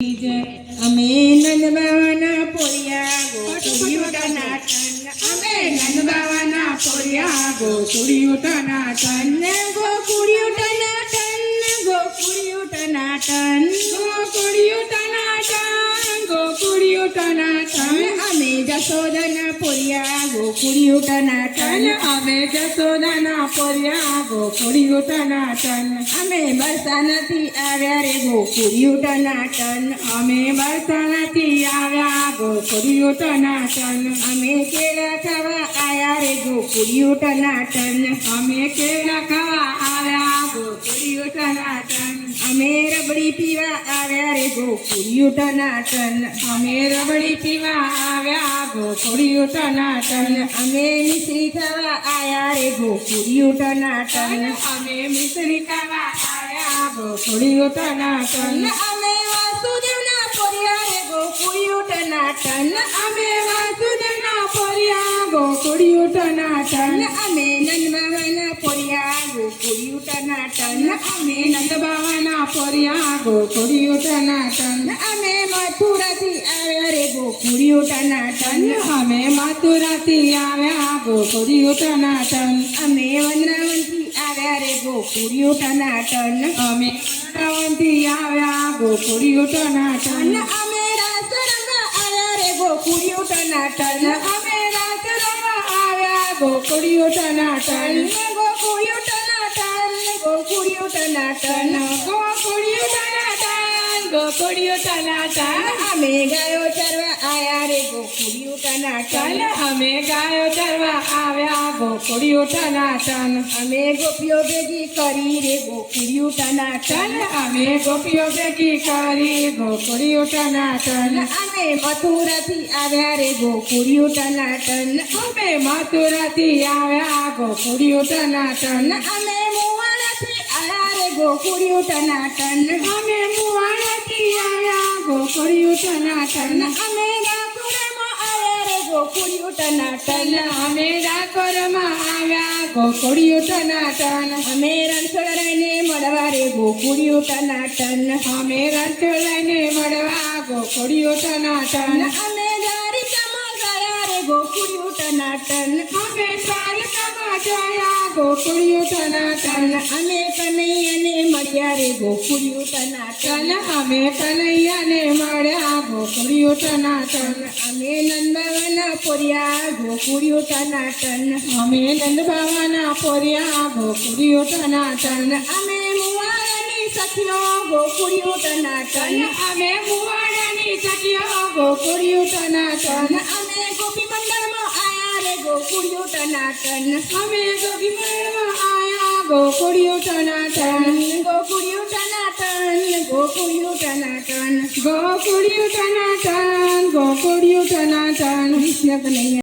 અમે નંદબાવાના પોરિયા ગોકુળિયું ટનાટન અમે નંદબાવાના પોરિયા ગોકુળિયું ટનાટન ગોકુળિયું ટનાટન ગોકુડિયું ટનાટન ગોકુળિયું ટનાટન ગોકુળિયું ટનાટન જશોદના ગોકુળી ગોકુળિયું ટનાટન અમે જશોદના ગોકુળી ગોકુળિયું ટનાટન અમે બરસાનાથી આવ્યા રે ગોકુળિયું ટનાટન અમે બરસાનાથી આવ્યા ગોકુળિયું ટનાટન અમે કેળા ખાવા આયા રે ગોકુળિયું ટનાટન અમે કેળા ખાવા આવ્યા ગોકુળિયું ટનાટન અમે રબડી પીવા આવ્યા રે ગોકુળિયું ટનાટન અમે રબડી પીવા આવ્યા ગોકુળિયું ટનાટન અમે મિશ્રી ખાવા આવ્યા રે ગોકુળિયું ટનાટન અમે મિશ્રી ખાવા આવ્યા ગોકુળિયું ટનાટન અમે વાસુદેવના પોરિયા રે ગોકુળિયું ટનાટન અમે વાસુદેવના પોરિયા ગોકુળિયું ટનાટન અમે નંદબાવાના પોરિયા ગોકુળિયું ટનાટન અમે નંદબાવાના પોરિયા ગોકુળિયું ટનાટન અમે મથુરાથી આવ્યા રે ગોકુળિયું ટનાટન અમે મથુરાથી આવ્યા ગોકુળિયું ટનાટન અમે વનરાવનથી આવ્યા રે ગોકુળિયું ટનાટન અમે વનરાવનથી આવ્યા ગોકુળિયું ટનાટન અમે રાસ રંગ આવ્યા રે ગોકુળિયું ટનાટન અમે આવ્યા ગોકુળિયું ટનાટન ગોકુળિયું ટનાટન ગોકુળિયું ટનાટન ગોકુળિયું ટનાટન ગોકુળિયું ટનાટન અમે ગાયો ચરવા આયા રે ટનાટન અમે ગાયો ચરવા આવ્યા ગોકુળિયું ટનાટન અમે ગોપીઓ ભેગી કરી રે ગોકુળિયું ટનાટન અમે ગોપીઓ ભેગી કરી ગોકુળિયું ટનાટન અમે મથુરાથી આવ્યા રે ગોકુળિયું ટનાટન અમે મથુરાથી આવ્યા ગોકુળિયું ટનાટન અમે મુવાડાથી આવ્યા રે ગોકુળિયું ટનાટન અમે મુવાડાથી આવ્યા ગોકુળિયું ટનાટન અમે ટનાટન અમે ડાકોરમાં આવ્યા. ગોકુળિયું ટનાટન અમે રણછોડરાયને મળવા રે. ગોકુળિયું ટનાટન અમે રણછોડરાયને મળવા. ગોકુળિયું ટનાટન અમે દ્વારિકામાં ગયા રે. ગોકુળિયું ટનાટન અમે દ્વારિકામાં ગયા. ગોકુળિયું ટનાટન અમે કનૈયાને મળ્યા રે. ગોકુળિયું ટનાટન અમે કનૈયાને મળ્યા. ગોકુળિયું ટનાટન અમે નંદબાવાના પોરિયા ગોકુળિયું ટનાટન અમે નંદબાવાના પોરિયા ગોકુળિયું ટનાટન અમે મુવાડાની સખીઓ ગોકુળિયું ટનાટન અમે મુવાડાની સખીઓ ગોકુળિયું ટનાટન અમે ગોપી મંડળમાં આયા રે ગોકુળિયું ટનાટન અમે ગોપી મંડળમાં આયા ગોકુળિયું ગોકુળિયું ટનાટન ગોકુળિયું ટનાટન ગોકુળિયું ટનાટન ગોકુળિયું ટનાટન કૃષ્ણ કનૈયા